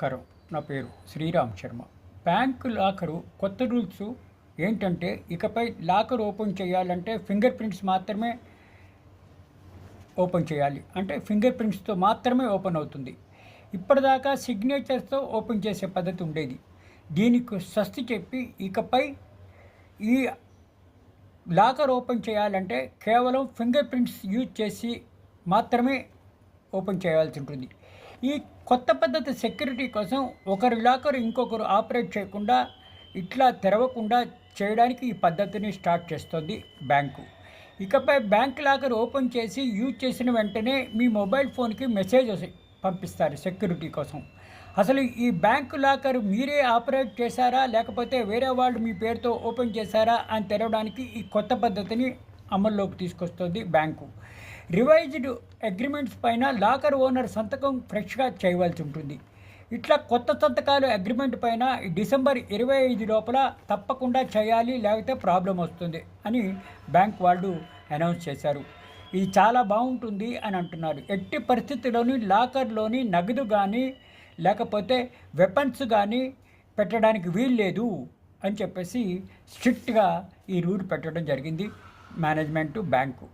నమస్కారం. నా పేరు శ్రీరామ్ శర్మ. బ్యాంకు లాకరు కొత్త రూల్స్ ఏంటంటే ఇకపై లాకర్ ఓపెన్ చేయాలంటే ఫింగర్ ప్రింట్స్ మాత్రమే ఓపెన్ చేయాలి. అంటే ఫింగర్ ప్రింట్స్తో మాత్రమే ఓపెన్ అవుతుంది. ఇప్పటిదాకా సిగ్నేచర్స్తో ఓపెన్ చేసే పద్ధతి ఉండేది. దీనికి స్వస్తి చెప్పి ఇకపై ఈ లాకర్ ఓపెన్ చేయాలంటే కేవలం ఫింగర్ ప్రింట్స్ యూజ్ చేసి మాత్రమే ఓపెన్ చేయాల్సి ఉంటుంది. ఈ కొత్త పద్ధతి సెక్యూరిటీ కోసం ఒకరి లాకర్ ఇంకొకరు ఆపరేట్ చేయకుండా ఇట్లా తెరవకుండా చేయడానికి ఈ పద్ధతిని స్టార్ట్ చేస్తుంది బ్యాంకు. ఇకపై బ్యాంక్ లాకర్ ఓపెన్ చేసి యూజ్ చేసిన వెంటనే మీ మొబైల్ ఫోన్కి మెసేజ్ పంపిస్తారు సెక్యూరిటీ కోసం. అసలు ఈ బ్యాంకు లాకర్ మీరే ఆపరేట్ చేశారా లేకపోతే వేరే వాళ్ళు మీ పేరుతో ఓపెన్ చేశారా అని తెరవడానికి ఈ కొత్త పద్ధతిని అమల్లోకి తీసుకొస్తుంది బ్యాంకు. రివైజ్డ్ అగ్రిమెంట్స్ పైన లాకర్ ఓనర్ సంతకం ఫ్రెష్గా చేయవలసి ఉంటుంది. ఇట్లా కొత్త సంతకాలు అగ్రిమెంట్ పైన ఈ డిసెంబర్ ఇరవై ఐదు లోపల తప్పకుండా చేయాలి లేకపోతే ప్రాబ్లం వస్తుంది అని బ్యాంక్ వాళ్ళు అనౌన్స్ చేశారు. ఇది చాలా బాగుంటుంది అని అంటున్నారు. ఎట్టి పరిస్థితుల్లోని లాకర్లోని నగదు కానీ లేకపోతే వెపన్స్ కానీ పెట్టడానికి వీలు లేదు అని చెప్పేసి స్ట్రిక్ట్గా ఈ రూల్ పెట్టడం జరిగింది మేనేజ్మెంటు బ్యాంకు.